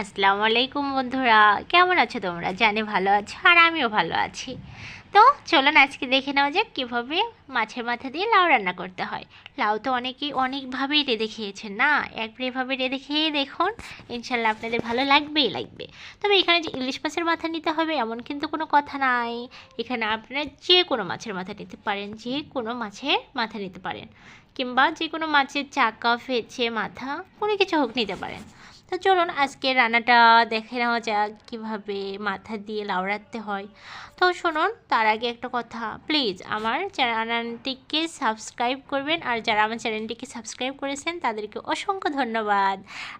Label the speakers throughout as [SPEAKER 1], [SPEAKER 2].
[SPEAKER 1] আসসালামু আলাইকুম বন্ধুরা, কেমন আছো তোমরা? জানি ভালো আছো আর আমিও ভালো আছি। তো চলুন আজকে দেখে নেওয়া যাক কীভাবে মাছের মাথা দিয়ে লাউ রান্না করতে হয়। লাউ তো অনেকেই অনেকভাবেই রেঁধে খেয়েছেন না? একবার এভাবে রেঁধে খেয়ে দেখুন ইনশাল্লাহ আপনাদের ভালো লাগবেই লাগবে। তবে এখানে যে ইলিশ মাছের মাথা নিতে হবে এমন কিন্তু কোনো কথা নাই। এখানে আপনারা যে কোনো মাছের মাথা নিতে পারেন, যে কোনো মাছের মাথা নিতে পারেন। কিংবা যে কোনো মাছের চাকা, ফেচে, মাথা, কোনো কিছু হোক নিতে পারেন। তো চলুন আজকে রান্নাটা দেখে নেওয়া যাক কীভাবে মাথা দিয়ে লাউ রাখতে হয়। তো শুনুন, তার আগে একটা কথা। প্লিজ আমার চ্যানেলটিকে সাবস্ক্রাইব করবেন আর যারা আমার চ্যানেলটিকে সাবস্ক্রাইব করেছেন, তাদেরকে অসংখ্য ধন্যবাদ।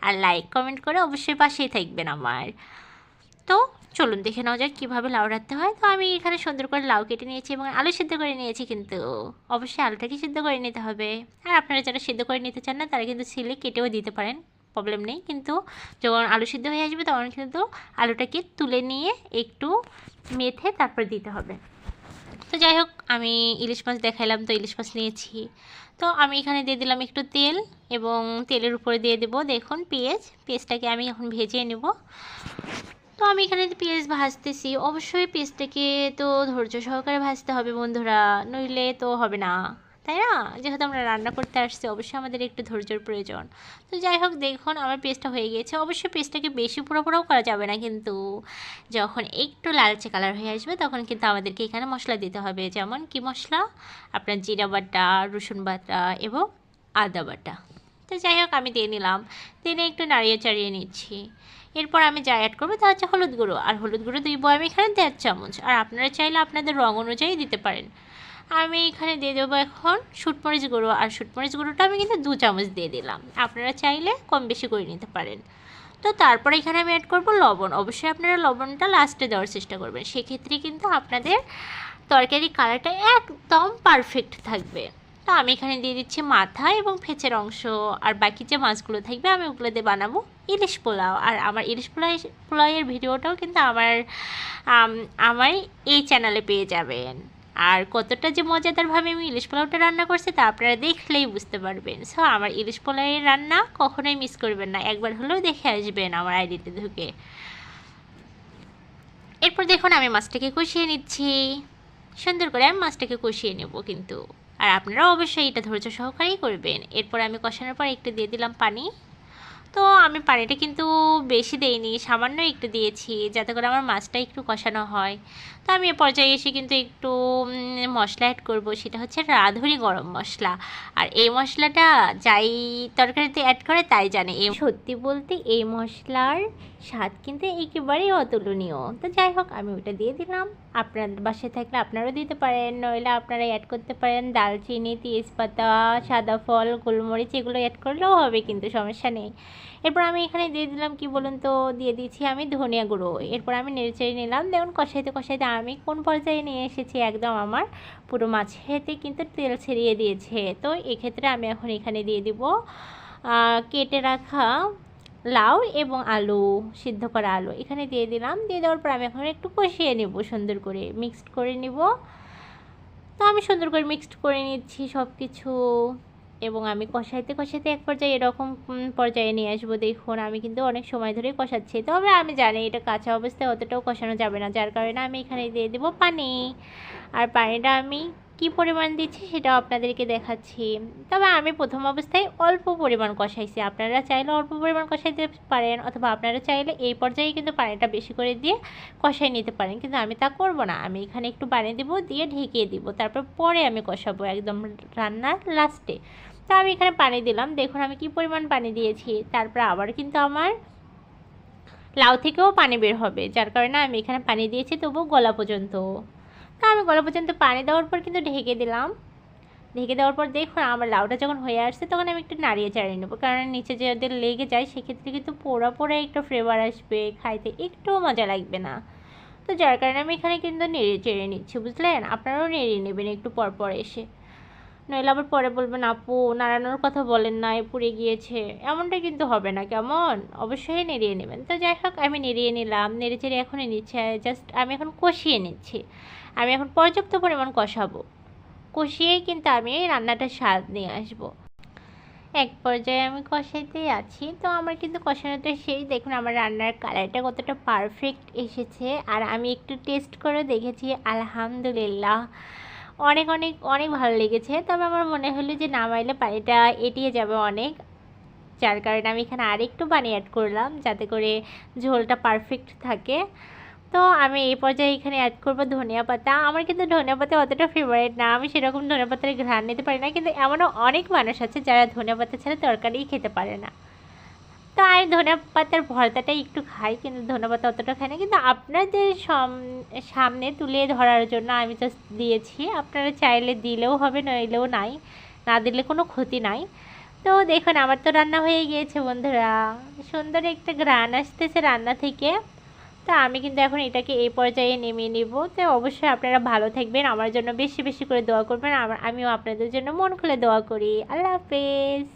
[SPEAKER 1] আর লাইক, কমেন্ট করে অবশ্যই পাশেই থাকবেন আমার। তো চলুন দেখে নেওয়া যাক কীভাবে লাউ রাখতে হয়। তো আমি এখানে সুন্দর করে লাউ কেটে নিয়েছি এবং আলু সিদ্ধ করে নিয়েছি কিন্তু অবশ্যই আলুটাকে সিদ্ধ করে নিতে হবে। আর আপনারা যারা সিদ্ধ করে নিতে চান না, তারা কিন্তু ছিলে কেটেও দিতে পারেন। প্রবলেম নেই। কিন্তু যখন আলু সিদ্ধ হয়ে আসবে, তখন কিন্তু আলুটাকে তুলে নিয়ে একটু মেথে তারপর দিতে হবে। তো যাই হোক, আমি ইলিশ মাছ দেখাইলাম, তো ইলিশ মাছ নিয়েছি। তো আমি এখানে দিয়ে দিলাম একটু তেল এবং তেলের উপরে দিয়ে দেবো, দেখুন, পেঁয়াজ। পেঁয়াজটাকে আমি এখন ভেজে নেব। তো আমি এখানে পেঁয়াজ ভাজতেছি। অবশ্যই পেঁয়াজটাকে তো ধৈর্য সহকারে ভাজতে হবে বন্ধুরা, নইলে তো হবে না। তাই না? যেহেতু আমরা রান্না করতে আসছি, অবশ্যই আমাদের একটু ধৈর্যর প্রয়োজন। তো যাই হোক, দেখুন, আমার পেস্টটা হয়ে গিয়েছে। অবশ্যই পেস্টটাকে বেশি পুরো পুরোও করা যাবে না কিন্তু যখন একটু লালচে কালার হয়ে আসবে, তখন কিন্তু আমাদেরকে এখানে মশলা দিতে হবে। যেমন কি মশলা? আপনার জিরা বাটা, রসুন বাটা এবং আদা বাটা। তো যাই হোক, আমি দিয়ে নিলাম। দিয়ে একটু নাড়িয়ে চাড়িয়ে নিচ্ছি। এরপর আমি যা অ্যাড করব তা হচ্ছে হলুদ গুঁড়ো। আর হলুদ গুঁড়ো দুই আমি এখানে দেড় চামচ। আর আপনারা চাইলে আপনাদের রঙ অনুযায়ী দিতে পারেন। আমি এখানে দিয়ে দেবো এখন শুটমরিচ গুঁড়ো। আর শুটমরিচ গুঁড়োটা আমি কিন্তু দু চামচ দিয়ে দিলাম। আপনারা চাইলে কম বেশি করে নিতে পারেন। তো তারপরে এখানে আমি অ্যাড করব লবণ। অবশ্যই আপনারা লবণটা লাস্টে দেওয়ার চেষ্টা করবেন। সেক্ষেত্রে কিন্তু আপনাদের তরকারি কালারটা একদম পারফেক্ট থাকবে। তো আমি এখানে দিয়ে দিচ্ছি মাথা এবং ফেচের অংশ। আর বাকি যে মাছগুলো থাকবে আমি ওগুলো দিয়ে বানাবো ইলিশ পোলাও। আর আমার ইলিশ পোলাও পোলাওয়ের ভিডিওটাও কিন্তু আমার আমার এই চ্যানেলে পেয়ে যাবেন। আর কতটা যে মজাদারভাবে আমি ইলিশ পোলাওটা রান্না করছি তা আপনারা দেখলেই বুঝতে পারবেন। সো আমার ইলিশ পোলাওয়ের রান্না কখনোই মিস করবেন না। একবার হলেও দেখে আসবেন আমার আইডিতে ঢুকে। এরপর দেখুন আমি মাছটাকে কষিয়ে নিচ্ছি। সুন্দর করে আমি মাছটাকে কষিয়ে নেব কিন্তু। আর আপনারাও অবশ্যই এটা ধৈর্য সহকারেই করবেন। এরপর আমি কষানোর পর একটু দিয়ে দিলাম পানি। তো আমি পানিটা কিন্তু বেশি দেইনি, সামান্য একটু দিয়েছি যাতে করে আমার মাছটা একটু কষানো হয়। তো আমি এ পর্যায়ে এসে কিন্তু একটু মশলা অ্যাড করব, সেটা হচ্ছে রাঁধুনি গরম মশলা। আর এই মশলাটা যাই তরকারিতে অ্যাড করে তাই জানে এই সত্যি বলতে এই মশলার স্বাদ কিন্তু একেবারেই অতুলনীয়। তো যাই হোক, আমি ওটা দিয়ে দিলাম। আপনার বাসায় থাকলে আপনারাও দিতে পারেন, নইলে আপনারা অ্যাড করতে পারেন। দালচিনি, তেজপাতা, সাদা ফল, গোলমরিচ, এগুলো অ্যাড করলেও হবে, কিন্তু সমস্যা নেই। এরপর আমি এখানে দিয়ে দিলাম কি বলুন তো, দিয়ে দিচ্ছি আমি ধনিয়া গুঁড়ো। এরপর আমি নেড়েচেড়ে নিলাম দেখুন কষাইতে কষাইতে আমি কোন পর্যায়ে নিয়ে এসেছি একদম আমার পুরো মাছেতে কিন্তু তেল ছেড়িয়ে দিয়েছে। তো এক্ষেত্রে আমি এখন এখানে দিয়ে দিব কেটে রাখা লাউ এবং আলু, সিদ্ধ করা আলু। এখানে দিয়ে দিলাম, দিয়ে দেওয়ার পর আমি এখন একটু কষিয়ে নেব সুন্দর করে, মিক্সড করে নিব। তো আমি সুন্দর করে মিক্সড করে নিচ্ছি সব কিছু এবং আমি কষাইতে কষাইতে এক পর্যায়ে এরকম পর্যায়ে নিয়ে আসব। দেখুন, আমি কিন্তু অনেক সময় ধরেই কষাচ্ছি। তবে আমি জানি এটা কাঁচা অবস্থায় অতটাও কষানো যাবে না। যার কারণে আমি এখানে দিয়ে দেবো পানি। আর পানিটা আমি কি পরিমাণ দিচ্ছি সেটাও আপনাদেরকে দেখাচ্ছি। তবে আমি প্রথম অবস্থায় অল্প পরিমাণ কষাইছি। আপনারা চাইলে অল্প পরিমাণ কষাইতে পারেন অথবা আপনারা চাইলে এই পর্যায়ে কিন্তু পানিটা বেশি করে দিয়ে কষাই নিতে পারেন। কিন্তু আমি তা করব না। আমি এখানে একটু পানি দিব, দিয়ে ঢেকিয়ে দিব। তারপর পরে আমি কষাবো একদম রান্নার লাস্টে। তো আমি এখানে পানি দিলাম। দেখুন আমি কি পরিমাণ পানি দিয়েছি। তারপর আবার কিন্তু আমার লাউ থেকেও পানি বের হবে। যার কারণে আমি এখানে পানি দিয়েছি তবু গলা পর্যন্ত। তা আমি গলা পর্যন্ত পানি দেওয়ার পর কিন্তু ঢেকে দিলাম। ঢেকে দেওয়ার পর দেখুন আমার লাউটা যখন হয়ে আসছে তখন আমি একটু নাড়িয়ে চাড়িয়ে নেব। কারণ নিচে যে ওদের লেগে যায় সেক্ষেত্রে কিন্তু পোড়া পোড়া একটু ফ্লেভার আসবে, খাইতে একটুও মজা লাগবে না। তো যার কারণে আমি এখানে কিন্তু নেড়ে চেড়ে নিচ্ছি, বুঝলেন? আপনারাও নেড়ে নেবেন একটু পর পর এসে। নইলে আবার পরে বলবেন, আপু, নাড়ানোর কথা বলেন না পুড়ে গিয়েছে। এমনটা কিন্তু হবে না, কেমন? অবশ্যই নেড়িয়ে নেবেন। তো যাই হোক, আমি নেড়িয়ে নিলাম, নেড়ে চেড়ে এখনই নিচ্ছে জাস্ট আমি এখন কষিয়ে নিচ্ছি। আমি এখন পর্যাপ্ত পরিমাণ কষাবো। কষিয়েই কিন্তু আমি রান্নাটার স্বাদ নিয়ে আসব। এক পর্যায়ে আমি কষাইতেই আছি। তো আমার কিন্তু কষানোটা সেই দেখুন, আমার রান্নার কালারটা কতটা পারফেক্ট এসেছে। আর আমি একটু টেস্ট করে দেখেছি। আলহামদুলিল্লাহ। অনেক অনেক অনেক ভালো লেগেছে। তবে আমার মনে হলো যে নামাইলে পানিটা এটিয়ে যাবে অনেক। যার কারণে আমি এখানে আরেকটু পানি অ্যাড করলাম যাতে করে ঝোলটা পারফেক্ট থাকে। তো আমি এই পর্যায়ে এখানে অ্যাড করব ধনিয়া পাতা। আমার কিন্তু ধনিয়া পাতা অতটা ফেভারিট না। আমি সেরকম ধনিয়া পাতার ঘ্রাণ নিতে পারি না। কিন্তু এমনও অনেক মানুষ আছে যারা ধনিয়া পাতা ছাড়া তরকারিই খেতে পারে না। তো আমি ধনিয়া পাতার ভর্তাটাই একটু খাই, কিন্তু ধনিয়া পাতা অতটা খাই না। কিন্তু আপনাদের সামনে তুলে ধরার জন্য আমি জাস্ট দিয়েছি। আপনারা চাইলে দিলেও হবে, নইলেও নাই। না দিলে কোনো ক্ষতি নাই। তো দেখুন, আমার তো রান্না হয়ে গিয়েছে বন্ধুরা। সুন্দর একটা গ্রান আসতেছে রান্না থেকে। তো আমি কিন্তু এখন এটাকে এই পর্যায়ে নেমে নিব। তো অবশ্যই আপনারা ভালো থাকবেন। আমার জন্য বেশি বেশি করে দোয়া করবেন। আমিও আপনাদের জন্য মন খুলে দোয়া করি। আল্লাহ হাফেজ।